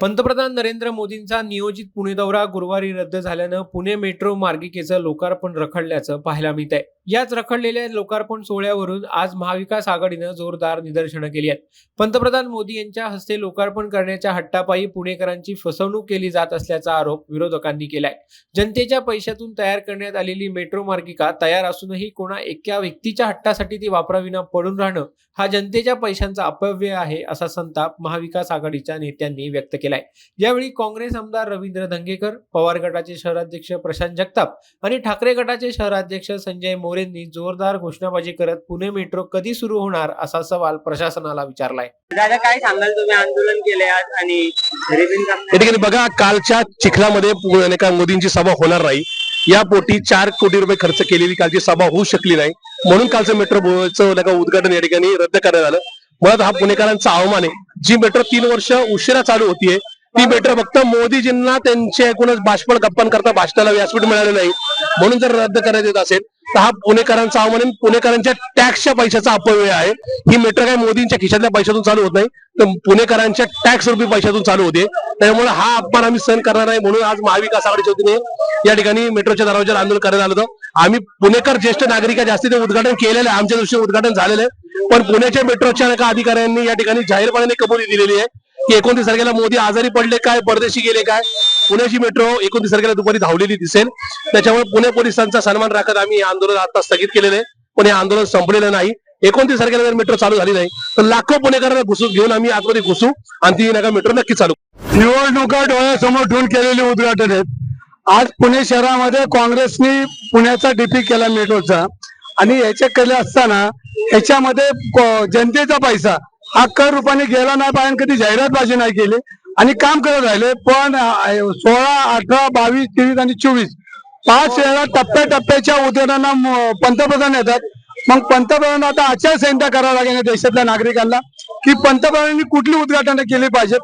पंतप्रधान नरेंद्र मोदींचा नियोजित पुणे दौरा गुरुवारी रद्द झाल्यानं पुणे मेट्रो मार्गिकेचं लोकार्पण रखडल्याचं पाहायला मिळत आहे याच रखडलेल्या लोकार्पण सोहळ्यावरून आज महाविकास आघाडीनं जोरदार निदर्शनं केली आहेत. पंतप्रधान मोदी यांच्या हस्ते लोकार्पण करण्याच्या हट्टापायी पुणेकरांची फसवणूक केली जात असल्याचा आरोप विरोधकांनी केलाय. जनतेच्या पैशातून तयार करण्यात आलेली मेट्रो मार्गिका तयार असूनही कोणा एका व्यक्तीच्या हट्टासाठी ती वापराविना पडून राहणं हा जनतेच्या पैशांचा अपव्यय आहे असा संताप महाविकास आघाडीच्या नेत्यांनी व्यक्त केलाय. यावेळी काँग्रेस आमदार रवींद्र धंगेकर पवार गटाचे शहराध्यक्ष प्रशांत जगताप आणि ठाकरे गटाचे शहराध्यक्ष संजय मोरेंनी जोरदार घोषणाबाजी करत पुणे मेट्रो कधी सुरू होणार असा सवाल प्रशासनाला विचारलाय. दादा काय सांगाल तुम्ही? आंदोलन केले आज आणि या ठिकाणी बघा कालच्या चिखलामध्ये पु- नाही का मोदींची सभा होणार नाही. या पोटी चार कोटी रुपये खर्च केलेली कालची सभा होऊ शकली नाही. म्हणून कालचं मेट्रोचं नाही का उद्घाटन या ठिकाणी रद्द करण्यात आलं. मुळात हा पुणेकरांचा अवमान आहे. जी मेट्रो तीन वर्ष उशिरा चालू होतीये ती मेट्रो फक्त मोदीजींना त्यांचे एकूणच भाषण गप्पन करता भाषणाला व्यासपीठ मिळालं नाही. म्हणून जर रद्द करण्यात येत असेल हा पुणेकरांचा अवमान आहे पुणेकरांच्या टॅक्सच्या पैशाचा अपव्यय आहे. ही मेट्रो काय मोदींच्या खिशातल्या पैशातून चालू होत नाही तर पुणेकरांच्या टॅक्स रुपये पैशातून चालू होते. त्यामुळे हा अपमान आम्ही सहन करणार नाही म्हणून आज महाविकास आघाडीच्या वतीने या ठिकाणी मेट्रोच्या दरवाज्यावर आंदोलन करण्यात आलं होतं आम्ही पुणेकर ज्येष्ठ नागरिक जास्ती ते उद्घाटन केलेलं आहे आमच्या दृष्टीने उद्घाटन झालेलं आहे. पण पुण्याच्या मेट्रोच्या एका अधिकाऱ्यांनी या ठिकाणी जाहीरपणाने कबुली दिलेली आहे की एकोणतीस तारखेला मोदी आजारी पडले काय परदेशी गेले काय पुण्याची मेट्रो एकोणतीस तारखेला दुपारी धावलेली दिसेल. त्याच्यामुळे पुणे पोलिसांचा सन्मान राखत आम्ही हे आंदोलन आता स्थगित केलेलं आहे. पण हे आंदोलन संपलेलं नाही. एकोणतीस तारखेला जर मेट्रो चालू झाली नाही तर लाखो पुणेकरांना घुसू घेऊन आम्ही आतमध्ये घुसू आणि ती नका मेट्रो नक्की चालू निवडणुका डोळ्यासमोर ठेवून केलेले उद्घाटन आहेत. आज पुणे शहरामध्ये काँग्रेसनी पुण्याचा डीपी केला मेट्रोचा. आणि याच्या केले असताना याच्यामध्ये जनतेचा पैसा हा कर रुपाने गेला नाही पाहिजे कधी जाहिरातबाजी नाही केली. आणि काम करत राहिले पण सोळा अठरा बावीस तेवीस आणि चोवीस. पाच वेळा टप्प्याटप्प्याच्या उद्योगांना पंतप्रधान येतात. मग पंतप्रधान आता आचारसंहिता करावं लागेल देशातल्या नागरिकांना की पंतप्रधानांनी कुठली उद्घाटनं केली पाहिजेत?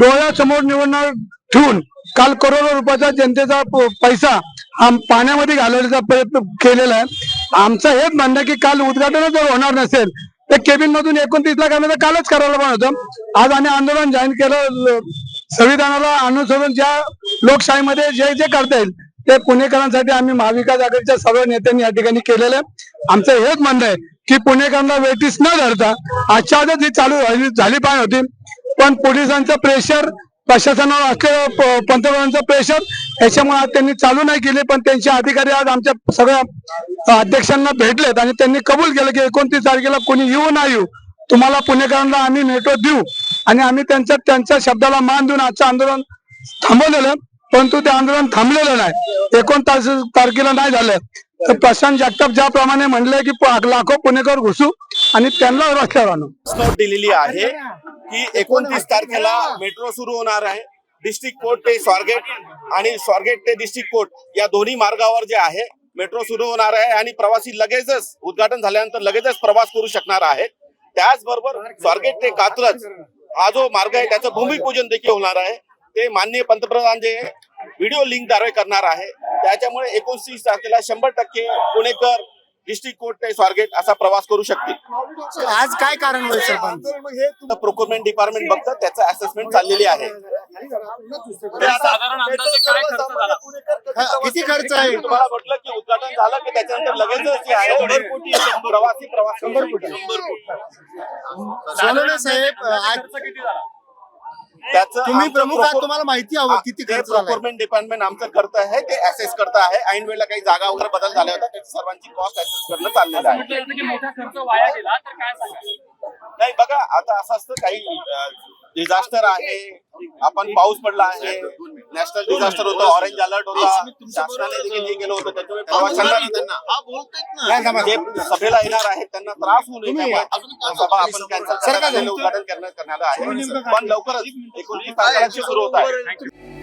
डोळ्यासमोर निवडणूक ठेवून काल करोडो रुपयाचा जनतेचा पैसा पाण्यामध्ये घालवण्याचा प्रयत्न केलेला आहे. आमचं हेच म्हणणं की काल उद्घाटन जर होणार नसेल ते केबिन मधून एकोणतीस लाख आम्ही कालच करायला पण होतं. आज आम्ही आंदोलन जाहीर केलं. संविधानाला अनुसरून ज्या लोकशाहीमध्ये जे जे करता येईल ते पुणेकरांसाठी आम्ही महाविकास आघाडीच्या सर्व नेत्यांनी या ठिकाणी केलेलं आहे. आमचं हेच म्हणणं आहे की पुणेकरांना वेटीस न धरता आजच्या आजच ही चालू झाली झाली पाहिजे होती. पण पोलिसांचं प्रेशर प्रशासनावर असलेलं पंतप्रधानांचं प्रेशर याच्यामुळे आज त्यांनी चालू नाही केले पण त्यांचे अधिकारी आज आमच्या सगळ्या अध्यक्षांना भेटलेत आणि त्यांनी कबूल केलं की एकोणतीस तारखेला कोणी येऊ ना येऊ तुम्हाला पुणेकरांना आम्ही नेटो देऊ. आणि आम्ही त्यांच्या त्यांच्या शब्दाला मान देऊन आजचं आंदोलन थांबवलेलं परंतु ते आंदोलन थांबलेलं नाही. एकोणतास तारखेला नाही झालं. तर प्रशांत जगताप ज्याप्रमाणे म्हणले की लाखो पुणेकर घुसू आणि त्यांना रस्त्यावर आणू. दिलेली आहे की एकोणतीस तारखेला मेट्रो सुरू होणार आहे. डिस्ट्रिक्ट कोर्ट ते स्वारगेट आणि स्वारगेट ते डिस्ट्रिक्ट कोर्ट या दोन्ही मार्गावर जे आहे मेट्रो सुरू होणार आहे आणि प्रवासी लगेचच उद्घाटन झाल्यानंतर लगेचच प्रवास करू शकणार आहे. त्याचबरोबर स्वारगेट ते कात्रज हा जो मार्ग आहे त्याचं भूमिपूजन देखील होणार आहे. ते माननीय पंतप्रधान जे व्हिडिओ लिंकद्वारे करणार आहे त्याच्यामुळे एकोणतीस तारखेला शंभर टक्के पुणेकर डिस्ट्रिक्ट कोर्ट ते स्वारगेट असा प्रवास करू शकतील. आज काय कारण होईल प्रोक्युरमेंट डिपार्टमेंट बघतात त्याचं असेसमेंट चाललेली आहे. साधारण अंदाजे काय खर्च झाला. किती खर्च आहे? तुम्हाला म्हटलं की उद्घाटन झालं की त्याच्यानंतर लगेचच जे आहे? प्रवासी प्रवास. शंभर कोटी. सोनवणे साहेब आज खर्च किती झाला? त्याचं तुम्ही प्रमुख आहात तुम्हाला माहिती हवं किती खर्च डिपार्टमेंट आमचं करत आहे ते असेस करत आहे. ऐन वेळेला काही जागा वगैरे बदल झाल्या होत्या त्याची सर्वांची कॉस्ट असेस करणं चाललेलं आहे. म्हटलं जातं की मोठा खर्च वाया गेला तर काय सांगा नाही बघा आता असं असतं काही डिझास्टर आहे. आपण पाऊस पडला आहे. नॅशनल डिझास्टर होतं. ऑरेंज अलर्ट होता. शासनाने देखील हे केलं होतं. त्याच्यामुळे जे सभेला येणार आहेत. त्यांना त्रास होऊ नये. सभा आपण कॅन्सल उद्घाटन करण्यात करण्यात आलं आहे. पण लवकरच एकोणतीस तारखेला सुरू होत आहे.